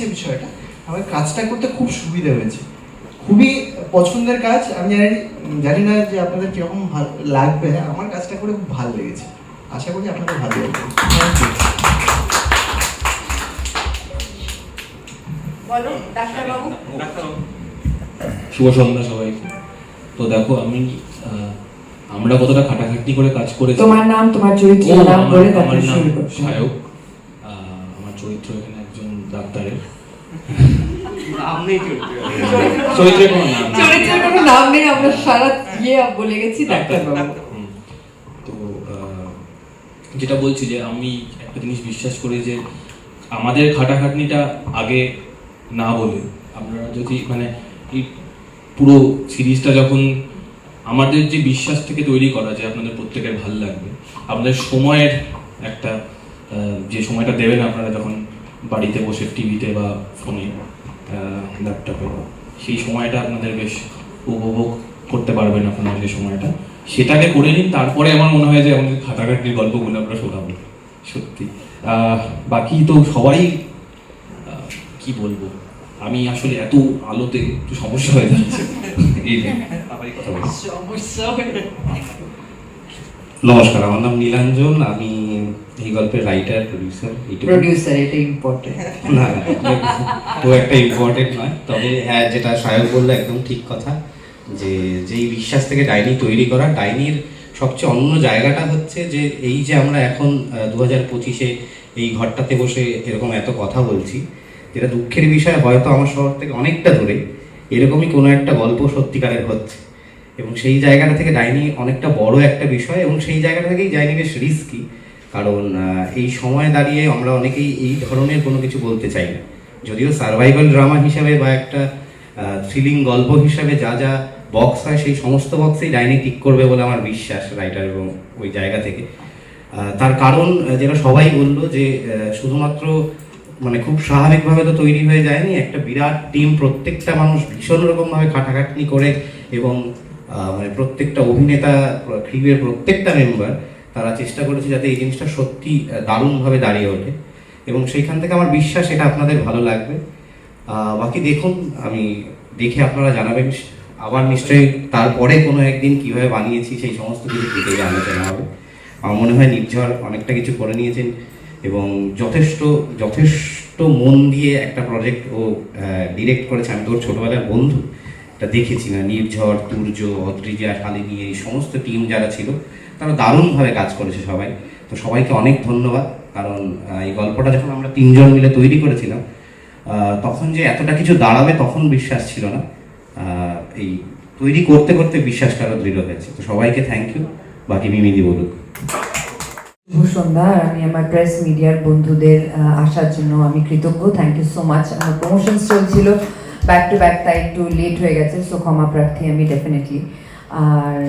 হয়েছে বিষয়টা। আমার কাজটা করতে খুব সুবিধা হয়েছে। খুবই পছন্দের কাজ। আমি জানি জানি না যে আপনাদের কীরকম ভালো লাগবে। আমার কাজটা করে খুব ভালো লেগেছে। আশা করি আপনাদের ভালো লাগবে. বলো ডাক্তারবাবু। শুভ সন্ধ্যা সবাইকে। তো দেখো আমি আহ, আমরা কতটা খাটাখাটনি করে কাজ করেছি। তোমার নাম তোমার চরিত্র নাম বলে তারপরে শুরু হবে। আমার চরিত্র এখানে একজন ডাক্তারের। চরিত্রের নাম নেই। আমরা সারা বলে গেছি তো যেটা বলছি যে আমি একটা জিনিস বিশ্বাস করি যে আমাদের খাটাখাটনিটা আগে না বলে, আপনারা যদি মানে এই পুরো সিরিজটা যখন আমাদের যে বিশ্বাস থেকে তৈরি করা যে আপনাদের প্রত্যেকের ভালো লাগবে আপনাদের সময়ের একটা যে সময়টা দেবেন আপনারা যখন বাড়িতে বসে টিভিতে বা ফোনে ল্যাপটপে সেই সময়টা আপনাদের বেশ উপভোগ করতে পারবেন আপনারা সেই সময়টা। সেটাকে করে নিন তারপরে আমার মনে হয় যে আমাদের খাটাখাটির গল্পগুলো আমরা শোনাবো সত্যি। বাকি তো সবাই কি বলব আমি আসলে এত আলোতে একটু সমস্যা হয়ে যাচ্ছে। নমস্কার আমার নাম নীলাঞ্জন আমি এই গল্পের রাইটার প্রডিউসার প্রডিউসার এটা ইম্পর্টেন্ট না তো একটা ইম্পর্টেন্ট নয়। তবে হ্যাঁ যেটা সায়ক বলল একদম ঠিক কথা যে যেই বিশ্বাস থেকে ডাইনি তৈরি করা ডাইনির সবচেয়ে অন্য জায়গাটা হচ্ছে যে এই যে আমরা এখন দু হাজার পঁচিশে এই ঘরটাতে বসে এরকম এত কথা বলছি যেটা দুঃখের বিষয় হয়তো আমার শহর থেকে অনেকটা দূরে এরকমই কোনো একটা গল্প সত্যিকারের হচ্ছে। এবং সেই জায়গাটা থেকে ডাইনি অনেকটা বড় একটা বিষয় এবং সেই জায়গাটা থেকেই ডাইনি বেশ রিস্কি কারণ এই সময় দাঁড়িয়ে আমরা অনেকেই এই ধরনের কোনো কিছু বলতে চাই না। যদিও সার্ভাইভাল ড্রামা হিসাবে বা একটা থ্রিলিং গল্প হিসাবে যা যা বক্স হয়, সেই সমস্ত বক্সেই ডাইনি ঠিক করবে বলে আমার বিশ্বাস রাইটার এবং ওই জায়গা থেকে। তার কারণ যেটা সবাই বলল যে শুধুমাত্র মানে খুব স্বাভাবিকভাবে তো তৈরি হয়ে যায়নি, একটা বিরাট টিম প্রত্যেকটা মানুষ ভীষণ রকমভাবে খাটাখাটনি করে এবং মানে প্রত্যেকটা অভিনেতা ক্রিউয়ের প্রত্যেকটা মেম্বার তারা চেষ্টা করেছে যাতে এই জিনিসটা সত্যি দারুণভাবে দাঁড়িয়ে ওঠে। এবং সেইখান থেকে আমার বিশ্বাস এটা আপনাদের ভালো লাগবে। বাকি দেখুন, আমি দেখে আপনারা জানাবেন। আবার নিশ্চয়ই তারপরে কোনো একদিন কীভাবে বানিয়েছি, সেই সমস্ত কিছু ডিটেলে আলোচনা হবে। আমার মনে হয় নির্ঝর অনেকটা কিছু করে নিয়েছেন এবং যথেষ্ট যথেষ্ট মন দিয়ে একটা প্রজেক্ট ও ডিরেক্ট করেছে। আমি তোর ছোটবেলার বন্ধু, এটা দেখেছি না, নির্ঝর, তুর্য, অদ্রিজা, শালিনী, এই সমস্ত টিম যারা ছিল। তারা দারুণভাবে কাজ করেছে সবাই। তো সবাইকে অনেক ধন্যবাদ, কারণ এই গল্পটা যখন আমরা তিনজন মিলে তৈরি করেছিলাম তখন যে এতটা কিছু দাঁড়াবে তখন বিশ্বাস ছিল না। এই তৈরি করতে করতে বিশ্বাসটা আরও দৃঢ় হয়েছে। তো সবাইকে থ্যাংক ইউ বাকি মিমিদি বলুক। সন্ধ্যা আর আমি আমার প্রেস মিডিয়ার বন্ধুদের আসার জন্য আমি কৃতজ্ঞ। থ্যাংক ইউ সো মাচ আমার প্রমোশনস চলছিল ব্যাক টু ব্যাক তাই একটু লেট হয়ে গেছে সো ক্ষমা প্রার্থী আমি ডেফিনেটলি আর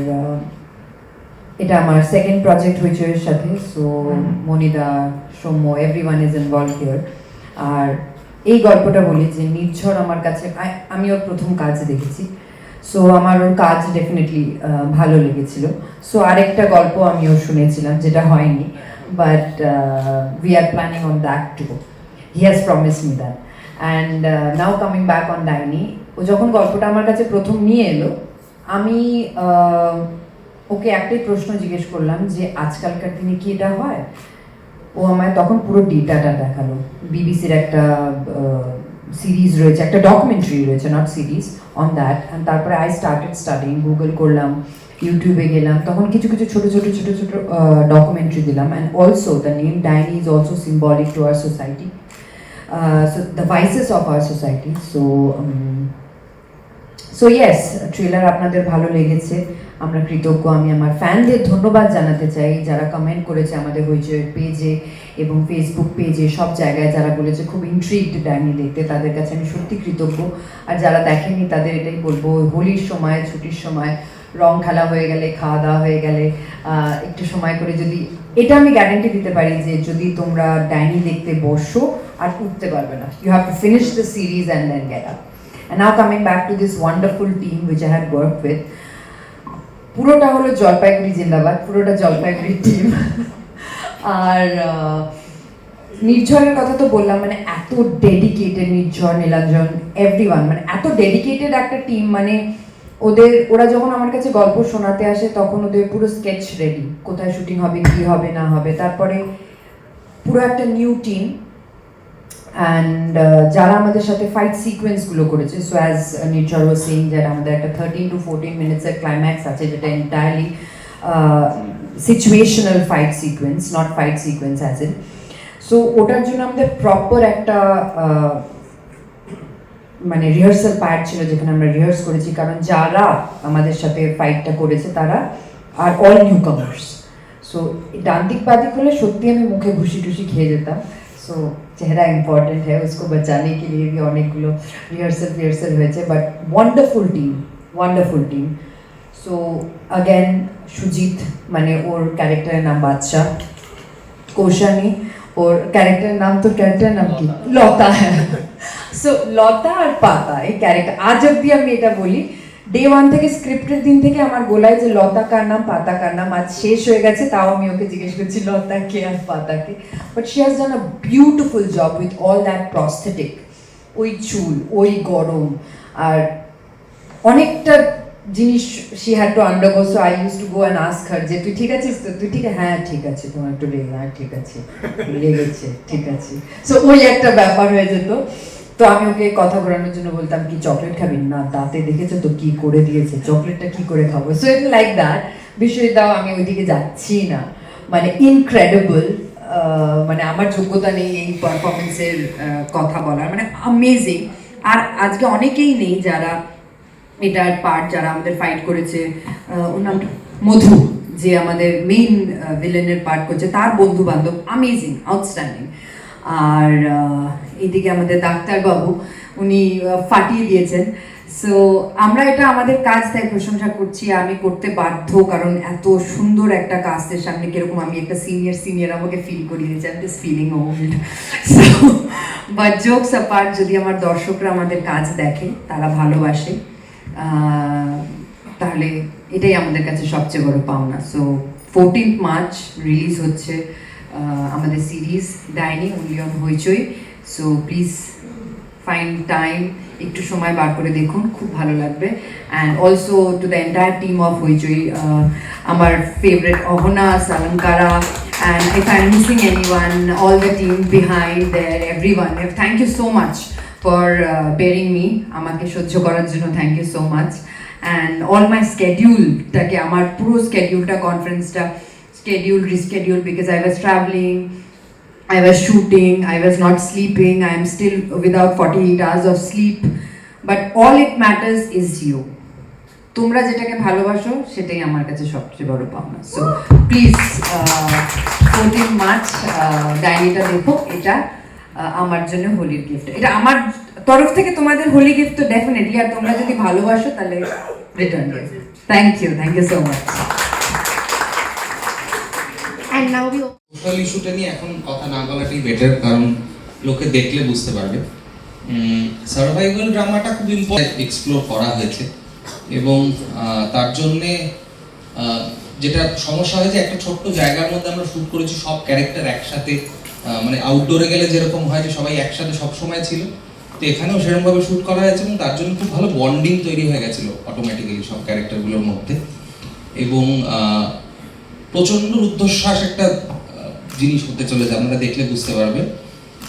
এটা আমার সেকেন্ড প্রজেক্ট হইচয়ের সাথে so মনিদা, Soumya everyone is involve here আর এই গল্পটা বলি যে নির্ঝর আমার কাছে আমি ওর প্রথম কাজ দেখেছি সো আমার ওর কাজ ডেফিনেটলি ভালো লেগেছিল। সো আরেকটা গল্প আমি ওর শুনেছিলাম, যেটা হয়নি but we are planning on that to he has promise me that and now coming back on Daini ও যখন গল্পটা আমার কাছে প্রথম নিয়ে এলো, আমি ওকে একটাই প্রশ্ন জিজ্ঞেস করলাম যে আজকালকার দিনে কি এটা হয়? ও আমায় তখন পুরো ডেটাটা দেখাল। বিবিসির একটা সিরিজ রয়েছে, একটা ডকুমেন্টারি রয়েছে not series on that and তারপরে আই স্টার্টেড স্টাডিং গুগল করলাম ইউটিউবে গেলাম, তখন কিছু কিছু ছোটো ছোটো ছোটো ছোটো ডকুমেন্টারি দিলাম। And also the name Daini is also symbolic to our society so the voices of our society so so yes trailer আপনাদের ভালো লেগেছে। আমরা কৃতজ্ঞ। আমি আমার ফ্যানদের ধন্যবাদ জানাতে চাই। যারা কমেন্ট করেছে আমাদের হইচয়ের পেজে এবং ফেসবুক পেজে সব জায়গায় যারা বলেছে, খুব ইন্ট্রিগড ডাইনি দেখতে, তাদের কাছে আমি সত্যি কৃতজ্ঞ। আর যারা দেখেনি, তাদের এটাই বলব, হোলির সময়, ছুটির সময়, রং খেলা হয়ে গেলে, খাওয়া দাওয়া হয়ে গেলে একটু সময় করে যদি, এটা আমি গ্যারেন্টি দিতে পারি যে যদি তোমরা ডাইনি দেখতে বসো, আর উঠতে পারবে না। You have to finish the series and then get up And now coming back to this wonderful team which I had worked with, পুরোটা হলো জলপাইগুড়ি জিন্দাবাদ পুরোটা জলপাইগুড়ি টিম আর নির্ঝরের কথা তো বললাম মানে এত ডেডিকেটেড নির্ঝর নীলাঞ্জন এভরিওয়ান মানে এত ডেডিকেটেড একটা টিম মানে ওদের ওরা যখন আমার কাছে গল্প শোনাতে আসে তখন ওদের পুরো স্কেচ রেডি কোথায় শুটিং হবে কি হবে না হবে। তারপরে পুরো একটা নিউ টিম অ্যান্ড যারা আমাদের সাথে ফাইট সিকোয়েন্সগুলো করেছে so as Nirjhar was saying যারা আমাদের একটা থার্টিন টু ফোরটিন মিনিটসের ক্লাইম্যাক্স আছে যেটা entirely situational fight sequence not fight sequence as in so ওটার জন্য আমাদের প্রপার একটা আহ, মানে রিহার্সাল পার্ট ছিল যেখানে আমরা রিহার্স করেছি কারণ যারা আমাদের সাথে ফাইটটা করেছে তারা আর অল নিউ কামার্স সো ডান দিক বাদিক হলে সত্যি আমি মুখে ঘুষি টুসি খেয়ে যেতাম। সো চেহারা ইম্পর্টেন্ট হ্যাঁ उसको बचाने के लिए भी অনেকগুলো রিহার্সাল রিহার্সাল হয়েছে but wonderful team wonderful team so again Sujit মানে ওর ক্যারেক্টারের নাম বাদশাহ কৌশানী ওর ক্যারেক্টারের নাম তো ক্যারেক্টারের নাম কি লতা হ্যাঁ সো লতা আর পাতা এই ক্যারেক্টার আজ অব্দি আমি এটা বলি ডে ওয়ান থেকে স্ক্রিপ্টের দিন থেকে আমার গোলায় যে লতা কার নাম, পাতা কার নাম আজ শেষ হয়ে গেছে, তাও আমি ওকে জিজ্ঞেস করছি, লতা কে আর পাতা কে? But she has done a beautiful job with all that prosthetic ওই চুল, ওই গরম। আর অনেকটা জিনিস she had to undergo so I use to go and ask her যে, তুই ঠিক আছিস তো? তুই ঠিক আছে হ্যাঁ ঠিক আছে, তোমার একটু লেগে হ্যাঁ ঠিক আছে। লেগেছে, ঠিক আছে। সো ওই একটা ব্যাপার হয়ে যেত। তো আমি ওকে কথা ঘোরানোর জন্য বলতাম কি, চকলেট খাবি? না দাঁতে দেখেছ তো কি করে দিয়েছে, চকলেটটা কি করে খাব? সো ইট লাইক দ্যাট বিষয় দাও আমি ওইদিকে যাচ্ছি না। মানে ইনক্রেডিবল মানে আমার যোগ্যতা নেই এই পারফরমেন্সের কথা বলার। মানে অ্যামেজিং আর আজকে অনেকেই নেই যারা এটার পার্ট যারা আমাদের ফাইট করেছে। ওর নামটা মধু, যে আমাদের মেইন ভিলেনের পার্ট করছে। তার বন্ধু বান্ধব আমেজিং আউটস্ট্যান্ডিং আর আহ, এইদিকে আমাদের ডাক্তারবাবু উনি ফাটিয়ে দিয়েছেন। সো আমরা এটা আমাদের কাজ তাই প্রশংসা করছি আমি করতে বাধ্য কারণ এত সুন্দর একটা কাস্টের সামনে কীরকম আমি একটা সিনিয়র সিনিয়র আমাকে ফিল করিয়ে I just feeling old so but jokes apart যদি আমার দর্শকরা আমাদের কাজ দেখে তারা ভালোবাসে তাহলে এটাই আমাদের কাছে সবচেয়ে বড় পাওনা। সো ফোরটিন্থ মার্চ রিলিজ হচ্ছে। আমাদের series Daini only on Hoichoi so please find time একটু সময় বার করে দেখুন খুব ভালো লাগবে and also to the entire team of Hoichoi আমার favourite Ahana Salankara and if I'm missing anyone, all the team behind there, everyone, thank you so much for uh, bearing me. আমাকে সহ্য করার জন্য thank you so much and all my স্কেডিউলটাকে আমার পুরো স্কেডিউলটা কনফারেন্সটা schedule reschedule because I was traveling, I was shooting, I was not sleeping, I am still without 48 hours of sleep. But all it matters is you. তোমরা যেটাকে ভালোবাসো সেটাই আমার কাছে সবচেয়ে বড় পাওনা। সো প্লিজ ফোরটিন মার্চ ডায়েরিটা দেখো। এটা আহ, আমার জন্য হোলির গিফট এটা আমার তরফ থেকে তোমাদের হোলি গিফট তো ডেফিনেটলি আর তোমরা যদি ভালোবাসো তাহলে return gift thank you thank you so much social ইস্যুটা নিয়ে এখন কথা না বলাটাই বেটার কারণ লোকে দেখলে বুঝতে পারবে। সার্ভাইভাল ড্রামাটা খুব ইম্পর্টেন্ট এক্সপ্লোর করা হয়েছে। এবং তার জন্যে যেটা সমস্যা হয়েছে একটা ছোট্ট জায়গার মধ্যে আমরা শুট করেছি, সব ক্যারেক্টার একসাথে মানে আউটডোরে গেলে যেরকম হয় যে সবাই একসাথে সব সময় ছিল। তো এখানেও সেরকমভাবে শুট করা হয়েছে এবং তার জন্য খুব ভালো বন্ডিং তৈরি হয়ে গেছিল অটোমেটিক্যালি সব ক্যারেক্টারগুলোর মধ্যে। এবং প্রচণ্ড রুদ্ধশ্বাস একটা জিনিস হতে চলেছে আপনারা দেখলে বুঝতে পারবেন।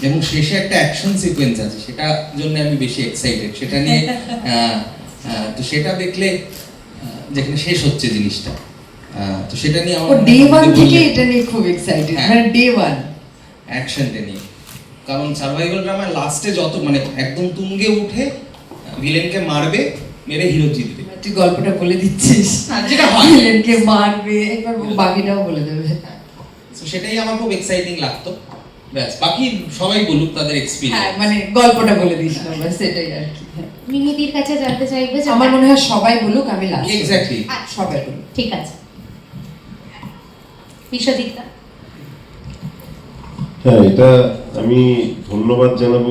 এবং শেষে একটা অ্যাকশন সিকোয়েন্স আছে সেটা জন্য আমি বেশি এক্সাইটেড সেটা নিয়ে তো সেটা দেখলে যেখানে শেষ হচ্ছে জিনিসটা। তো সেটা নিয়ে আমার ডে ওয়ান থেকে এটা নিয়ে খুব এক্সাইটেড হ্যাঁ। মানে ডে ওয়ান অ্যাকশনটা নিয়ে। কারণ সার্ভাইভাল ড্রামার লাস্টে যত মানে একদম তুঙ্গে উঠে ভিলেনকে মারবে মেরে হিরো জিতবে। তুই গল্পটা বলে দিচ্ছিস। হ্যাঁ, যেটা হয়। মারবে এবার বাকিটাও বলে দেবে। তো সেটাই আমার খুব এক্সাইটিং লাগতো। ব্যাস বাকি সবাই বলুক তাদের হ্যাঁ মানে গল্পটা বলে দিস না ব্যাস সেটাই আর কি। হ্যাঁ। কাছে জানতে চাইবে যে আমার মনে হয় সবাই বলুক আমি লাস্ট এক্স্যাক্টলি সবাই বলুক। ঠিক আছে। বিশ্বজিৎদা হ্যাঁ এটা আমি ধন্যবাদ জানাব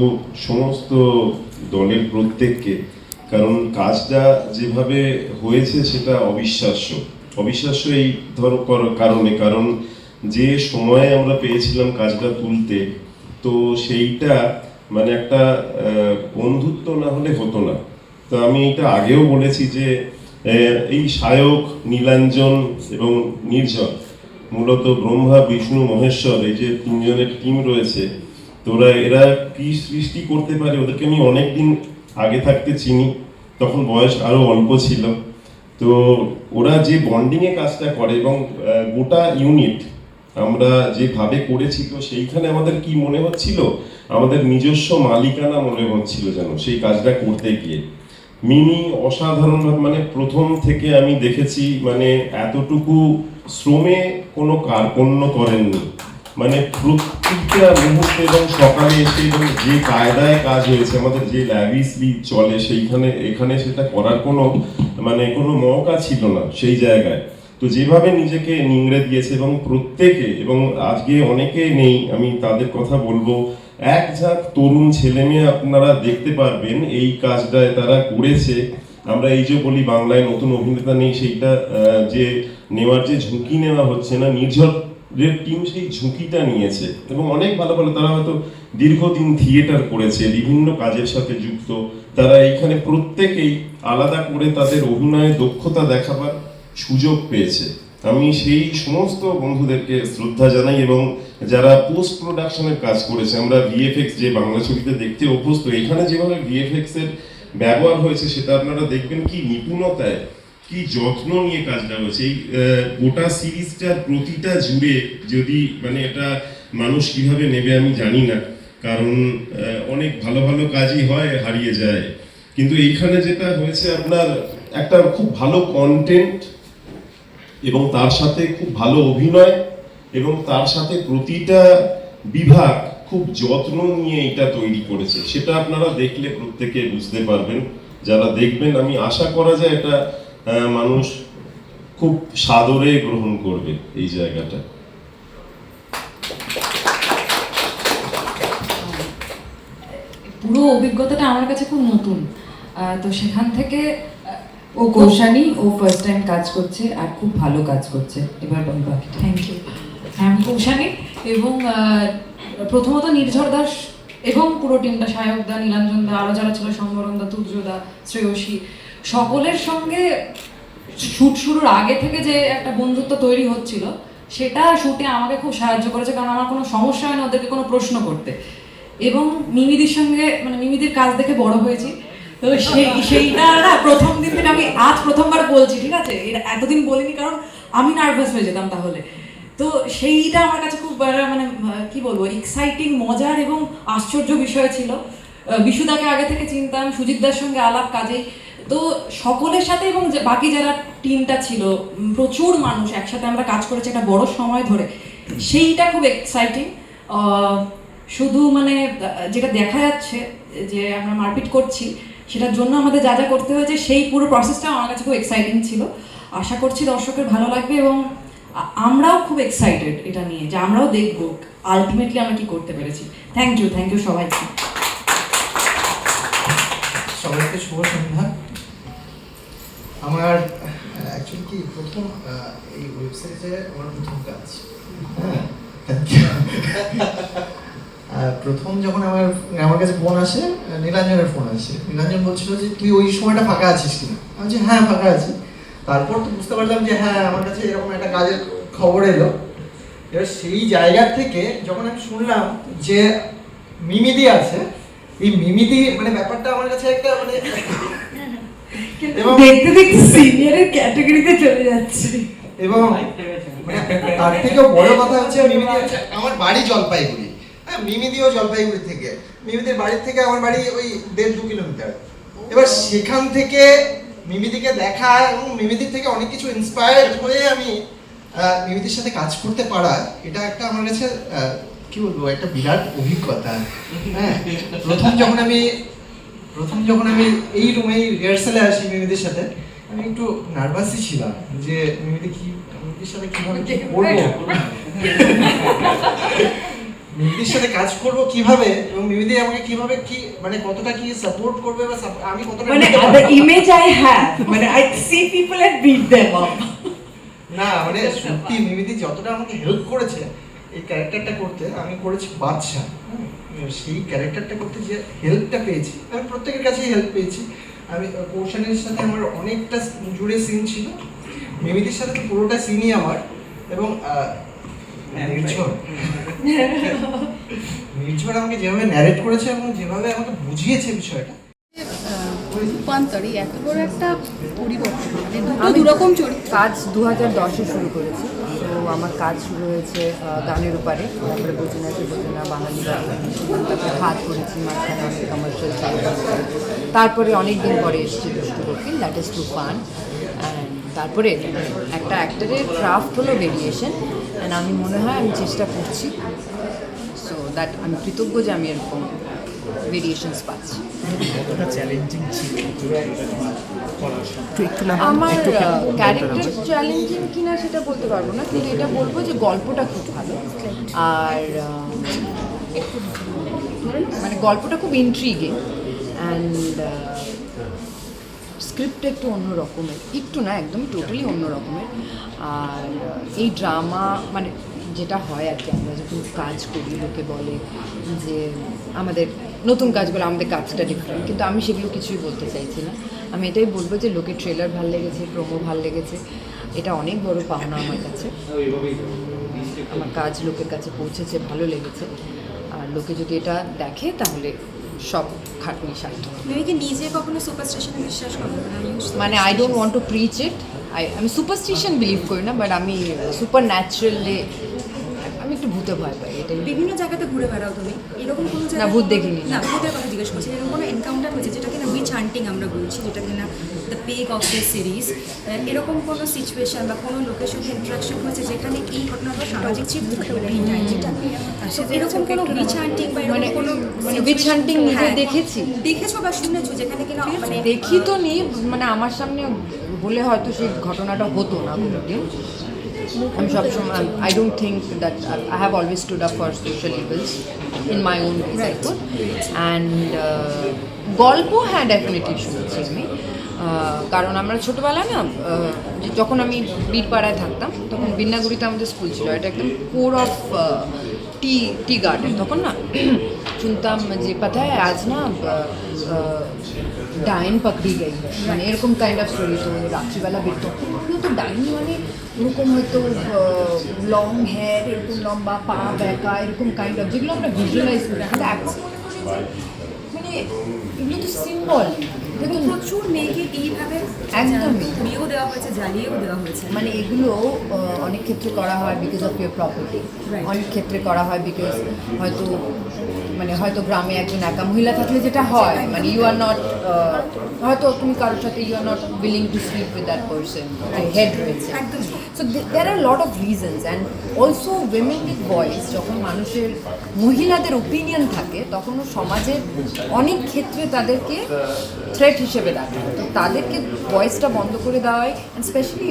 সমস্ত দলের প্রত্যেককে। কারণ কাজটা যেভাবে হয়েছে সেটা অবিশ্বাস্য। অবিশ্বাস্য এই ধর কর- কারণে। কারণ যে সময়ে আমরা পেয়েছিলাম কাজটা তুলতে, তো সেইটা মানে একটা বন্ধুত্ব না হলে হতো না। তো আমি এটা আগেও বলেছি যে এই সায়ক, নীলাঞ্জন এবং নির্জন, মূলত ব্রহ্মা, বিষ্ণু, মহেশ্বর, এই যে তিনজনের টিম রয়েছে তোরা এরা কি সৃষ্টি করতে পারে? ওদেরকে আমি অনেকদিন আগে থাকতে চিনি, তখন বয়স আরও অল্প ছিল। তো ওরা যে বন্ডিং এ কাজটা করে এবং গোটা ইউনিট আমরা যেভাবে করেছি, তো সেইখানে আমাদের কি মনে হচ্ছিল? আমাদের নিজস্ব মালিকানা মনে হচ্ছিল যেন সেই কাজটা করতে গিয়ে। মিনি অসাধারণ মানে প্রথম থেকে আমি দেখেছি মানে এতটুকু শ্রমে কোনো কার্পণ্য করেননি। মানে প্রত্যেকটা মুহূর্তে এবং সকালে এসে এবং যে কায়দায় কাজ হয়েছে, আমাদের যে ল্যাভিসলি চলে সেইখানে, এখানে সেটা করার কোনো মানে কোনো মৌকা ছিল না সেই জায়গায়। তো যেভাবে নিজেকে নিংড়ে দিয়েছে এবং প্রত্যেকে, এবং আজকে অনেকে নেই, আমি তাদের কথা বলব। এক ঝাঁক তরুণ ছেলে মেয়ে আপনারা দেখতে পারবেন, এই কাজটায় তারা করেছে। আমরা এই যে বলি, বাংলায় নতুন অভিনেতা নেই, সেইটা যে নেওয়ার যে ঝুঁকি নেওয়া হচ্ছে না, নির্ঝর টিম সেই ঝুঁকিটা নিয়েছে এবং অনেক ভালো ভালো, তারা হয়তো দীর্ঘদিন থিয়েটার করেছে, বিভিন্ন কাজের সাথে যুক্ত। তারা এইখানে প্রত্যেকেই আলাদা করে তাদের অভিনয়ে দক্ষতা দেখাবার সুযোগ পেয়েছে। আমি সেই সমস্ত বন্ধুদেরকে শ্রদ্ধা জানাই এবং যারা পোস্ট প্রোডাকশনের কাজ করেছে, আমরা ভিএফএক্স যে বাংলা ছবিতে দেখতে অভ্যস্ত, এখানে যেভাবে ভিএফএক্স এর ব্যবহার হয়েছে, সেটা আপনারা দেখবেন কি নিপুণতায় কি যত্ন নিয়ে কাজটা হয়েছে এই গোটা সিরিজটার প্রতিটা জুড়ে যদি মানে এটা মানুষ কীভাবে নেবে আমি জানি না। কারণ অনেক ভালো ভালো কাজই হয়, হারিয়ে যায়। কিন্তু এইখানে যেটা হয়েছে, আপনার একটা খুব ভালো কন্টেন্ট এবং তার সাথে খুব ভালো অভিনয় এবং তার সাথে প্রতিটা বিভাগ খুব যত্ন নিয়ে এটা তৈরি করেছে। সেটা আপনারা দেখলে প্রত্যেকে বুঝতে পারবেন। যারা দেখবেন, আমি আশা করা যায় এটা মানুষ খুব সাদরে গ্রহণ করবে এই জায়গাটা। পুরো অভিজ্ঞতাটা আমার কাছে খুব নতুন। তো সেখান থেকে ও কৌশানী ও ফার্স্ট টাইম কাজ করছে আর খুব ভালো কাজ করছে। এবার বল বাকিটা। থ্যাংক ইউ হ্যাঁ কৌশানী এবং আহ, প্রথমত নির্ঝর দাস এবং পুরো টিমটা সায়ক দা নীলাঞ্জন দা আরও যারা ছিল সম্বরণ দা তুর্য দা শ্রেয়সী সকলের সঙ্গে শুট শুরুর আগে থেকে যে একটা বন্ধুত্ব তৈরি হচ্ছিল, সেটা শুটে আমাকে খুব সাহায্য করেছে, কারণ আমার কোনো সমস্যা হয় না ওদেরকে কোনো প্রশ্ন করতে। এবং মিমিদির সঙ্গে মানে মিমিদির কাজ দেখে বড় হয়েছি। তো সেই, সেইটা না, প্রথম দিন থেকে আমি আজ প্রথমবার বলছি, ঠিক আছে? এটা এতদিন বলিনি, কারণ আমি নার্ভাস হয়ে যেতাম তাহলে। তো সেইটা আমার কাছে খুব মানে কি বলব এক্সাইটিং মজার এবং আশ্চর্য বিষয় ছিল। বিশুদাকে আগে থেকে চিনতাম, সুজিতদার সঙ্গে আলাপ কাজেই। তো সকলের সাথে এবং বাকি যারা টিমটা ছিল প্রচুর মানুষ একসাথে আমরা কাজ করেছি একটা বড় সময় ধরে। সেইটা খুব এক্সাইটিং শুধু মানে যেটা দেখা যাচ্ছে, যে আমরা মারপিট করছি, সেটার জন্য আমাদের যা যা করতে হয়েছে, সেই পুরো প্রসেসটা আমার কাছে খুব এক্সাইটিং ছিল। আশা করছি দর্শকের ভালো লাগবে এবং আমরাও খুব এক্সাইটেড এটা নিয়ে, যে আমরাও দেখব আলটিমেটলি আমরা কি করতে পেরেছি। থ্যাংক ইউ থ্যাংক ইউ সবাইকে। সবাইকে শুভ সন্ধ্যা। আমার অ্যাকচুয়ালি কি, প্রথম এই ওয়েব সিরিজে আমার প্রথম কাজ। হ্যাঁ। প্রথম যখন আমার আমার কাছে ফোন আসে, নীলাঞ্জনের ফোন আসে, নীলাঞ্জন বলছিল যে, তুই ওই সময়টা ফাঁকা আছিস কিনা? আমি বলছি হ্যাঁ ফাঁকা আছি। তারপর তো বুঝতে পারলাম যে হ্যাঁ আমার কাছে এরকম একটা কাজের খবর এলো। এবার সেই জায়গা থেকে যখন আমি শুনলাম যে, মিমিদি আছে, এই মিমিদি মানে ব্যাপারটা আমার কাছে একটা মানে এবং দেখতে দেখতে সিনিয়রের ক্যাটাগরিতে চলে যাচ্ছে। এবং তার থেকেও বড় কথা হচ্ছে মিমিদি হচ্ছে আমার বাড়ি জলপাইগুড়ি। হ্যাঁ মিমিদিও জলপাইগুড়ি থেকে। মিমিদির বাড়ির থেকে আমার বাড়ি ওই দেড় দু কিলোমিটার। এবার সেখান থেকে মিমিদিকে দেখা এবং মিমিদির থেকে অনেক কিছু ইন্সপায়ার্ড হয়ে আমি আহ, মিমিদির সাথে কাজ করতে পারা এটা একটা আমার কাছে কি বলব একটা বিরাট অভিজ্ঞতা। হ্যাঁ প্রথম যখন আমি প্রথম যখন আমি এই রুমে রিহার্সালে আসি মিমিদির সাথে আমি একটু নার্ভাসই ছিলাম যে মিমিদি কি মিমিদির সাথে কীভাবে কি করব? মিমিদির সাথে কাজ করব কীভাবে এবং মিমিদি আমাকে কীভাবে কি মানে কতটা কি সাপোর্ট করবে বা আমি কতটা মানে পারব। image I have মানে see people and beat them up. না মানে সত্যি মিমিদি যতটা আমাকে হেল্প করেছে এই ক্যারেক্টারটা করতে আমি করেছি বাদশা সেই ক্যারেক্টারটা করতে যে হেল্পটা পেয়েছি। আমি প্রত্যেকের কাছেই হেল্প পেয়েছি। আমি কৌশানের সাথে আমার অনেকটা জুড়ে সিন ছিল। মেমিদের সাথে তো পুরোটা সিনই আমার এবং নির্ঝর আমাকে যেভাবে ন্যারেট করেছে এবং যেভাবে আমাকে বুঝিয়েছে বিষয়টা। রূপান্তর এই এত বড় একটা পরিবর্তন মানে দুটো দুরকম চরিত্র। কাজ দু হাজার দশে শুরু করেছি। তো আমার কাজ শুরু হয়েছে গানের উপরে। তারপরে বোঝে আছে বোঝে বাঙালি তারপরে হাত করেছি মাঝখানে অনেক কমার্শিয়াল তারপরে অনেক দিন পরে এসেছি দুষ্টু দক্ষিণ দ্যাট ইজ টু ফান তারপরে একটা অ্যাক্টারের ক্রাফট হলো ভেরিয়েশন অ্যান্ড আমি মনে হয় আমি চেষ্টা করছি। সো দ্যাট আমি কৃতজ্ঞ যে আমি এরকম ভেরিয়েশনস পাচ্ছি আমার ক্যারেক্টার চ্যালেঞ্জিং কিনা সেটা বলতে পারব না কিন্তু এটা বলব যে গল্পটা খুব ভালো। আর মানে গল্পটা খুব ইন্ট্রিগিং অ্যান্ড স্ক্রিপ্ট একটু অন্য রকমের একটু না একদম টোটালি অন্য রকমের আর এই ড্রামা মানে যেটা হয় আর কি আমরা যখন কাজ করি লোকে বলে যে আমাদের নতুন কাজগুলো আমাদের কাজটা ডিফারেন্ট কিন্তু আমি সেগুলো কিছুই বলতে চাইছি না। আমি এটাই বলব যে লোকের ট্রেলার ভালো লেগেছে প্রোমো ভালো লেগেছে। এটা অনেক বড় পাওনা আমার কাছে। আমার কাজ লোকের কাছে পৌঁছেছে ভালো লেগেছে। আর লোকে যদি এটা দেখে তাহলে সব খাটনি সার্থক। কি নিজে কখনো সুপারস্টিশনে বিশ্বাস করো? মানে I don't want to preach it I আমি সুপারস্টিশন বিলিভ করি না বাট আমি সুপার ন্যাচারালি একটু ভূতে ভয় পাই এটাই। বিভিন্ন জায়গাতে ঘুরে বেড়াও তুমি? এরকম কোনো জায়গায় ভূত দেখিনি। না ভূতের কথা জিজ্ঞেস করছি। এরকম কোনো এনকাউন্টার হয়েছে যেটা কিনা উইচ হান্টিং আমরা বলছি যেটা কিনা the pack of the series এরকম কোনো সিচুয়েশন বা কোনো লোকের সাথে ইন্টারাকশন হয়েছে যেখানে এই ঘটনাটা সামাজিক চিত্র যেটা এরকম কোনো উইচ হান্টিং বা এরকম মানে কোনো মানে উইচ হান্টিং নিজে হ্যাঁ, দেখেছি। দেখেছ বা শুনেছো যেখানে কিনা মানে দেখি তো নি মানে আমার সামনে বলে হয়তো সেই ঘটনাটা হতো না কোনোদিন আমি সবসময় I don't think that I have always stood up for social evils in my own Right. And and গল্প হ্যাঁ ডেফিনেটলি শুনেছি আমি। আহ, কারণ আমরা ছোটোবেলায় না যখন আমি বীরপাড়ায় থাকতাম তখন বিন্নাগুড়িতে আমাদের স্কুল ছিল। এটা একদম core of tea tea garden তখন না শুনতাম যে পাতায় আজ না ডাইন পাকড়ি গই মানে এরকম কাইন্ড অফ স্টোরি তো রাত্রিবেলা বেরতো কিন্তু ডাইনি মানে এরকম হয়তো লং হেয়ার এরকম লম্বা পা ব্যাকা এরকম কাইন্ড অফ যেগুলো আমরা ভিজুয়ালাইজ করি কিন্তু মানে এগুলো তো সিম্বল এবং প্রচুর মেয়েকে এইভাবে একদমই। বিয়েও দেওয়া হয়েছে জ্বালিয়েও দেওয়া হয়েছে। মানে এগুলো অনেক ক্ষেত্রে করা হয় বিকজ অফ ইউর প্রপার্টি অনেক ক্ষেত্রে করা হয় বিকজ হয়তো মানে হয়তো গ্রামে একজন একা মহিলা থাকলে যেটা হয় মানে ইউ আর নট হয়তো তুমি কারোর সাথে you are not willing to sleep with that person head রয়েছে। So there are lot of reasons and also women with voice যখন মানুষের মহিলাদের ওপিনিয়ন থাকে তখনও সমাজের অনেক ক্ষেত্রে তাদেরকে থ্রেট হিসেবে দেখা তো তাদেরকে ভয়েসটা বন্ধ করে দেওয়া হয় অ্যান্ড স্পেশালি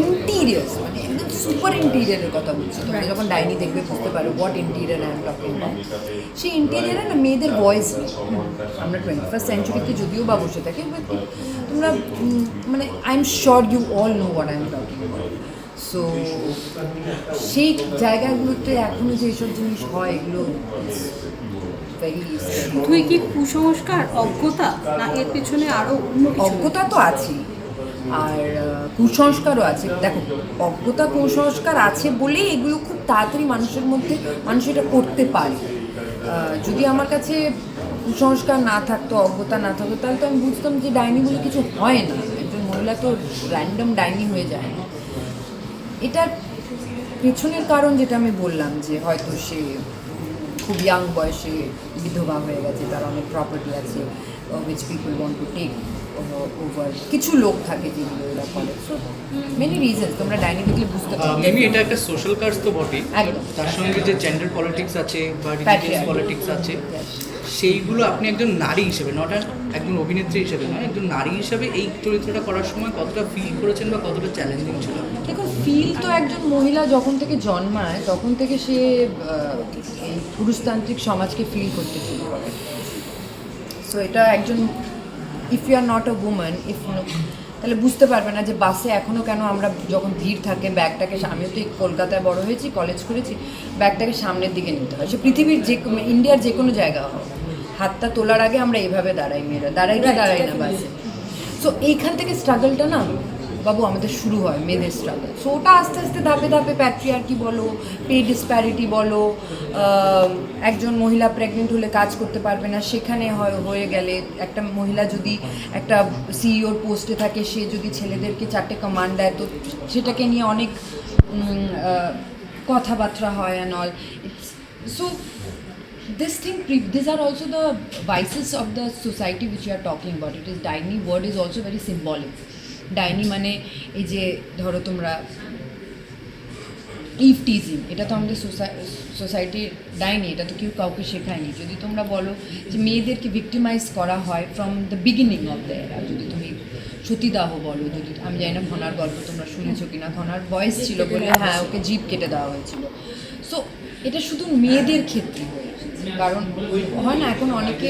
ইন্টিরিয়ার্স মানে একদম সুপার ইন্টিরিয়ারের কথা বলছি। তোমরা যখন ডাইনি দেখবে, বুঝতে পারো হোয়াট ইন্টিরিয়ার এম টকিং সেই ইন্টিরিয়ারে না মেয়েদের ভয়েস নেই। আমরা টোয়েন্টি ফার্স্ট সেঞ্চুরিতে যদিও বা বসে থাকি তোমরা মানে I am sure you all know what I am talking so সেই জায়গাগুলোতে এখনও যেসব জিনিস হয়, এগুলো তুই কি কুসংস্কার অজ্ঞতা না এর পেছনে আরও অজ্ঞতা তো আছেই। আর কুসংস্কারও আছে। দেখো অজ্ঞতা কুসংস্কার আছে বলেই এগুলো খুব তাড়াতাড়ি মানুষের মধ্যে মানুষ এটা করতে পারে। যদি আমার কাছে কুসংস্কার না থাকতো অজ্ঞতা না থাকতো তাহলে তো আমি বুঝতাম যে ডাইনি বলে কিছু হয় না। একজন মহিলা তো র্যান্ডম ডাইনি হয়ে যায় না। এটার পেছনের কারণ যেটা আমি বললাম যে হয়তো সে খুব ইয়াং বয়সে বিধবা হয়ে গেছে তার অনেক প্রপার্টি আছে which people want to take over কিছু লোক থাকে যেগুলো এরা করে। সো মেনি রিজনস তোমরা ডাইনি দেখলে বুঝতে পারবে। মেবি এটা একটা সোশ্যাল কাজ তো বটেই তার সঙ্গে যে জেন্ডার পলিটিক্স আছে বা রিলিজিয়াস. পলিটিক্স আছে সেইগুলো আপনি একজন নারী হিসেবে নট একজন অভিনেত্রী হিসেবে নয় একজন নারী হিসেবে এই চরিত্রটা করার সময় কতটা ফিল করেছেন বা কতটা চ্যালেঞ্জিং ছিল? দেখুন ফিল তো একজন মহিলা যখন থেকে জন্মায়, তখন থেকে সে পুরুষতান্ত্রিক সমাজকে ফিল করতে শুরু করে। সো এটা একজন if you are not a women if তাহলে বুঝতে পারবে না যে বাসে এখনও কেন আমরা যখন ভিড় থাকে, ব্যাগটাকে আমিও তো কলকাতায় বড় হয়েছি কলেজ করেছি, ব্যাগটাকে সামনের দিকে নিতে হয়। সে পৃথিবীর যে ইন্ডিয়ার যে কোনো জায়গা হোক, হাতটা তোলার আগে আমরা এইভাবে দাঁড়াই মেয়েরা, দাঁড়াই কি দাঁড়াই না বাসে। সো এইখান থেকে স্ট্রাগলটা না বাবু, আমাদের শুরু হয় মেয়েদের স্ট্রাগল সো ওটা আস্তে আস্তে ধাপে ধাপে প্যাট্রিয়ার্কি বলো পে ডিসপ্যারিটি বলো একজন মহিলা প্রেগনেন্ট হলে কাজ করতে পারবে না, সেখানে হয়, হয়ে গেলে একটা মহিলা যদি একটা সিইওর পোস্টে থাকে, সে যদি ছেলেদেরকে চারটে কমান্ড দেয়, তো সেটাকে নিয়ে অনেক কথাবার্তা হয় and all it's so thing pre- these are also the vices of the society which you are talking about. It is ডাইনি word is also very symbolic. ডাইনি মানে এই যে ধরো তোমরা ইভ টিজিং এটা তো আমাদের সোসাইটির ডাইনি এটা তো কেউ কাউকে শেখায়নি। যদি তোমরা বলো যে মেয়েদেরকে ভিক্টিমাইজ করা হয় from the beginning of the এরা যদি তুমি সতীদাহ বলো যদি আমি জানি না ঘনার গল্প তোমরা শুনেছো কিনা ঘনার বয়স ছিল বলে হ্যাঁ ওকে জিপ কেটে দেওয়া হয়েছিল। সো এটা শুধু মেয়েদের ক্ষেত্রে কারণ হয় না এখন অনেকে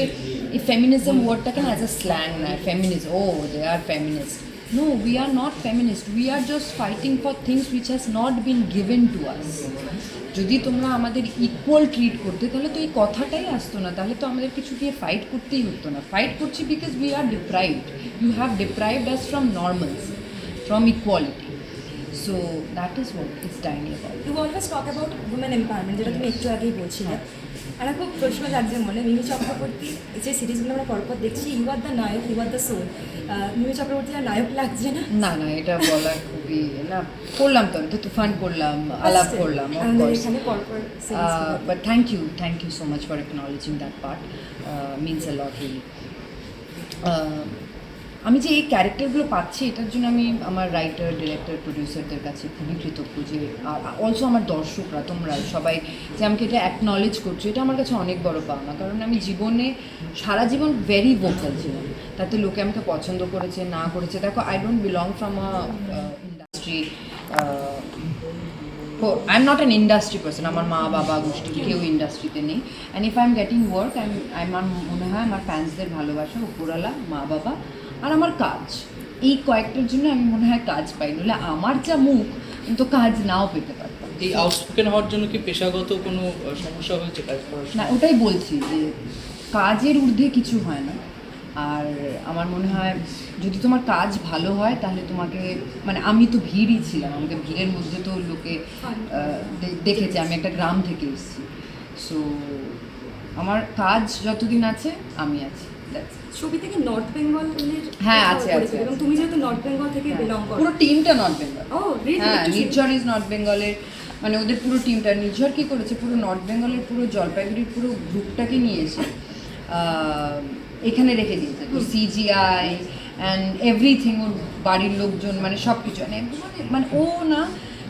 এই ফেমিনিজম ওয়ার্ডটাকে না অ্যাজ আ স্ল্যাং নেয় feminism O they are feminist no we are not feminist We are just fighting for things which has not been given to us যদি তোমরা আমাদের ইকুয়াল ট্রিট করতে তাহলে তো এই কথাটাই আসতো না। তাহলে তো আমাদের কিছু দিয়ে ফাইট করতেই হতো না। ফাইট করছি because we are deprived you have deprived us from normals from equality so that is what is Daini about you always talk about women empowerment যেটা তুমি একটু আগেই বলছিলে। একটা খুব প্রশ্ন জাগছে মনে। মিমি চক্রবর্তী যে সিরিজগুলো আমরা পরপর দেখছি you are the nayak you are the soul Mimi Chakraborty আর নায়ক লাগছে না? না না এটা বলা খুবই না করলাম তো আমি তো তুফান করলাম আলাপ করলাম but thank you thank you so much for but that part means you lot much আমি যে এই ক্যারেক্টারগুলো পাচ্ছি, এটার জন্য আমি আমার রাইটার ডিরেক্টর প্রডিউসারদের কাছে খুবই কৃতজ্ঞ যে, আর অলসো আমার দর্শকরা তোমরা সবাই যে আমাকে এটা অ্যাকনলেজ করছ, এটা আমার কাছে অনেক বড় পাওনা। কারণ আমি জীবনে সারা জীবন ভেরি ভোকাল ছিলাম। তাতে লোকে আমাকে পছন্দ করেছে, না করেছে। দেখো I don't belong from a industry I am not an industry person আমার মা, বাবা, গোষ্ঠী, কেউ ইন্ডাস্ট্রিতে নেই। And if I am getting work I আমার মনে হয় আমার ফ্যান্সদের ভালোবাসা উপরালা মা, বাবা। আর আমার কাজ। এই কয়েকটার জন্য আমি মনে হয় কাজ পাই নইলে আমার যা মুখ তো কাজ নাও পেতে পারতাম। এই আউটস্পোকেন হওয়ার জন্য কি পেশাগত কোনো সমস্যা হয়েছে কাজ করার না ওটাই বলছি যে কাজের ঊর্ধ্বে কিছু হয় না। আর আমার মনে হয় যদি তোমার কাজ ভালো হয় তাহলে তোমাকে মানে আমি তো ভিড়ই ছিলাম আমাকে ভিড়ের মধ্যে তো লোকে দেখেছে আমি একটা গ্রাম থেকে এসেছি। সো আমার কাজ যতদিন আছে আমি আছি it. ছবি থেকে নর্থ বেঙ্গলের হ্যাঁ, আছে, আছে, এবং তুমি যেহেতু নর্থ বেঙ্গল থেকে বিলং করো। পুরো টিমটা নর্থ বেঙ্গল ও হ্যাঁ নির্ঝর ইজ নর্থ বেঙ্গলের মানে ওদের পুরো টিমটা নির্ঝর কি করেছে? পুরো নর্থ বেঙ্গলের পুরো জলপাইগুড়ির পুরো গ্রুপটাকে নিয়ে এসে এখানে রেখে দিয়েছে। সিজিআই অ্যান্ড এভরিথিং ওর বাড়ির লোকজন মানে সব কিছু মানে মানে ও না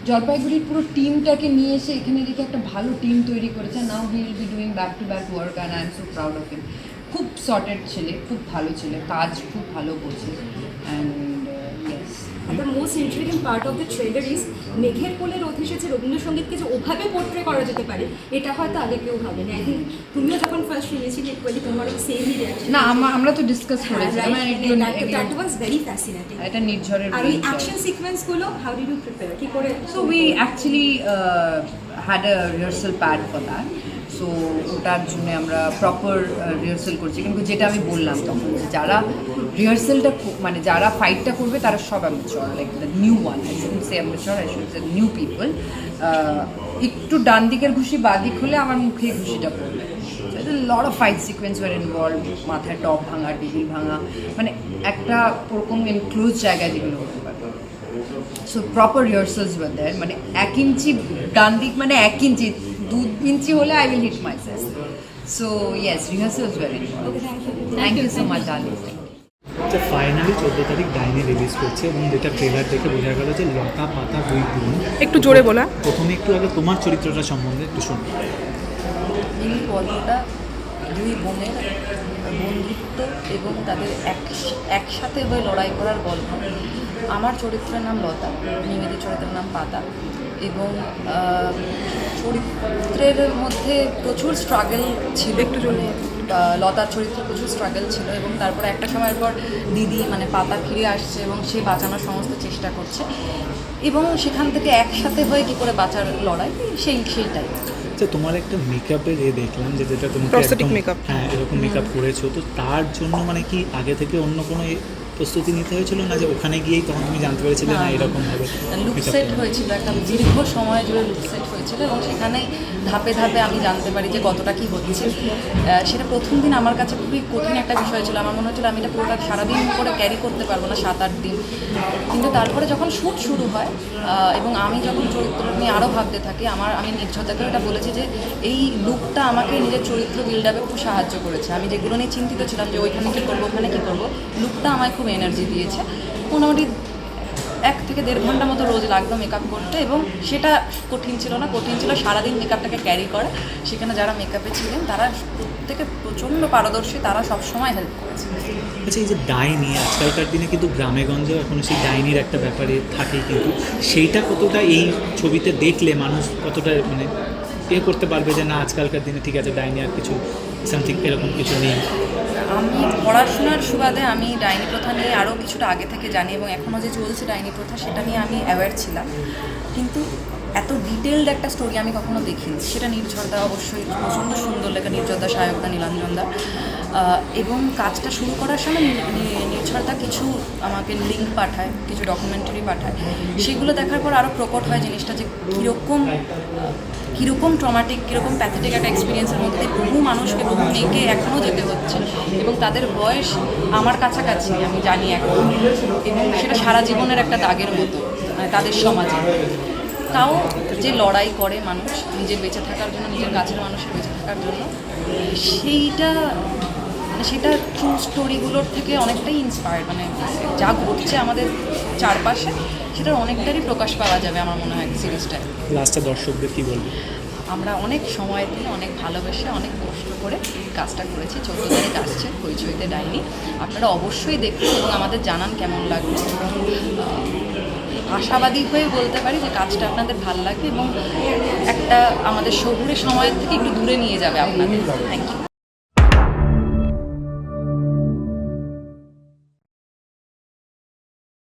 জলপাইগুড়ির পুরো টিমটাকে নিয়ে এসে এখানে রেখে একটা ভালো টিম তৈরি করেছে। Now he will be doing back to back work and I am so proud of খুব সর্টেড ছেলে খুব ভালো ছেলে কাজ খুব ভালো বোঝে and the most interesting part of the trailer is মেঘের কোলে রোদ এসেছে রবীন্দ্রসঙ্গীতকে যে ওভাবে পোর্ট্রে করা যেতে পারে এটা হয়তো আগে কেউ ভাবেনি। আই থিঙ্ক তুমিও যখন ফার্স্ট শুনেছিলে ইকুয়ালি তোমারও সেমই রিয়াকশন না আমা- আমরা তো ডিসকাস and এগুলো- দ্যাট ওয়াজ ভেরি ফ্যাসিনেটিং এটা নির্ঝরের আর. অ্যাকশন সিকোয়েন্সগুলো হাউ ডিড ইউ প্রিপেয়ার কি করে we actually uh, had a rehearsal pad for that. So ওটার জন্য আমরা প্রপার রিহার্সাল করছি। কিন্তু যেটা আমি বললাম তখন যে যারা রিহার্সালটা মানে যারা ফাইটটা করবে, তারা সব amateur like the new one I should say amateur I should say new people একটু ডান দিকের ঘুষি, বা দিক হলে আমার মুখে ঘুষিটা পড়বে। Lot of fight sequence were involve মাথায় টপ ভাঙা, টেবিল ভাঙা মানে একটা ওরকম এনক্লোজ জায়গায় যেগুলো হতে পারে। সো প্রপার রিহার্সালস ওয়ার দেয় মানে এক ইঞ্চি ডান দিক মানে এক ইঞ্চি দু ইঞ্চি হলে I will hit myself so yes rehearsals were okay thank you thank you so much darling যে ফাইনালি চোদ্দ তারিখ ডাইনি রিলিজ করছে এবং যেটা ট্রেলার দেখে বোঝা গেল যে লতা পাতা দুই বোন। একটু জোরে বলা। প্রথমে একটু আগে তোমার চরিত্রটা সম্বন্ধে একটু শুনি। এই গল্পটা দুই বোনের বন্ধুত্ব এবং তাদের এক একসাথে হয়ে লড়াই করার গল্প। আমার চরিত্রের নাম লতা মিমিদের চরিত্রের নাম পাতা। এবং চরিত্রের মধ্যে প্রচুর স্ট্রাগল ছিল। একটু জন্য লতার চরিত্রে প্রচুর স্ট্রাগল ছিল এবং তারপরে একটা সময়ের পর দিদি মানে পাতা ফিরে আসছে এবং সে বাঁচানোর সমস্ত চেষ্টা করছে। এবং সেখান থেকে একসাথে হয়ে কি করে বাঁচার লড়াই? সেই সেইটাই আচ্ছা তোমার একটা মেকআপের এ দেখলাম যে যেটা তুমি। হ্যাঁ এরকম মেকআপ করেছ। তো তার জন্য মানে কি আগে থেকে অন্য কোনো প্রস্তুতি নিতে হয়েছিল না যে ওখানে গিয়েই তখন তুমি জানতে পেরেছিলে না। এরকম হবে লুক সেট হয়েছিল একটা দীর্ঘ সময় জুড়ে লুক সেট হয়েছিল এবং সেখানেই ধাপে ধাপে আমি জানতে পারি যে কতটা কি হচ্ছে। সেটা প্রথম দিন আমার কাছে খুবই কঠিন একটা বিষয় ছিল। আমার মনে হচ্ছিল আমি এটা পুরোটা সারাদিন করে ক্যারি করতে পারব না সাত আট দিন। কিন্তু তারপরে যখন শ্যুট শুরু হয় এবং আমি যখন চরিত্র নিয়ে আরও ভাবতে থাকি আমার আমি নির্ঝতাকে এটা বলেছি যে এই লুকটা আমাকে নিজের চরিত্র বিল্ড আপে খুব সাহায্য করেছে। আমি যেগুলো নিয়ে চিন্তিত ছিলাম যে ওইখানে কী করব ওখানে কী করব লুকটা আমায় খুব এনার্জি দিয়েছে। মোটামুটি এক থেকে দেড় ঘণ্টা মতো রোজ লাগতো মেকআপ করতে এবং সেটা কঠিন ছিল না, কঠিন ছিল সারাদিন মেকআপটাকে ক্যারি করে। সেখানে যারা মেকআপে ছিলেন, তারা প্রত্যেকে প্রচণ্ড পারদর্শী, তারা সবসময় হেল্প করেছে। আচ্ছা এই যে ডাইনি, আজকালকার দিনে কিন্তু গ্রামে গঞ্জেও এখন সেই ডাইনির একটা ব্যাপারে থাকে কিন্তু সেইটা কতটা এই ছবিতে দেখলে মানুষ কতটা মানে এ করতে পারবে যে না, আজকালকার দিনে ঠিক আছে, ডাইনি আর কিছু সামথিং এরকম কিছু নেই। আমি পড়াশোনার সুবাদে আমি ডাইনি প্রথা নিয়ে আরও কিছুটা আগে থেকে জানি এবং এখনও যে চলছে ডাইনি প্রথা, সেটা নিয়ে আমি অ্যাওয়্যার ছিলাম। কিন্তু এত ডিটেলড একটা স্টোরি আমি কখনো দেখিনি। সেটা নির্ঝরদা অবশ্যই, প্রচণ্ড সুন্দর লেখা নির্ঝরদা সায়কদা নীলাঞ্জনদা এবং কাজটা শুরু করার সময় নির্ঝরদা কিছু আমাকে লিঙ্ক পাঠায়, কিছু ডকুমেন্টারি পাঠায়। সেগুলো দেখার পর আরও প্রকট হয় জিনিসটা যে কীরকম কীরকম ট্রমাটিক কীরকম প্যাথেটিক একটা এক্সপিরিয়েন্সের মধ্যে বহু মানুষকে, বহু মেয়েকে এখনও যেতে হচ্ছে। এবং তাদের বয়স আমার কাছাকাছি, আমি জানি এখন। এবং সেটা সারা জীবনের একটা দাগের মতো মানে তাদের সমাজে। তাও যে লড়াই করে মানুষ নিজের বেঁচে থাকার জন্য, নিজের কাছের মানুষের বেঁচে থাকার জন্য, সেইটা সেটা ট্রু স্টোরিগুলোর থেকে অনেকটাই ইন্সপায়ার্ড মানে যা ঘটছে আমাদের চারপাশে সেটার অনেকটারই প্রকাশ পাওয়া যাবে আমার মনে হয় সিরিজটায় লাস্টে দর্শকদের কি বলবে? আমরা অনেক সময় দিয়ে অনেক ভালোবেসে অনেক কষ্ট করে কাজটা করেছি। চোদ্দ তারিখ আসছে হইচইতে ডাইনি। আপনারা অবশ্যই দেখুন এবং আমাদের জানান কেমন লাগবে আহ, আশাবাদী হয়ে বলতে পারি যে কাজটা আপনাদের ভালো লাগবে এবং একটা আমাদের শহুরে সময়ের থেকে একটু দূরে নিয়ে যাবে আপনাদের। Thank you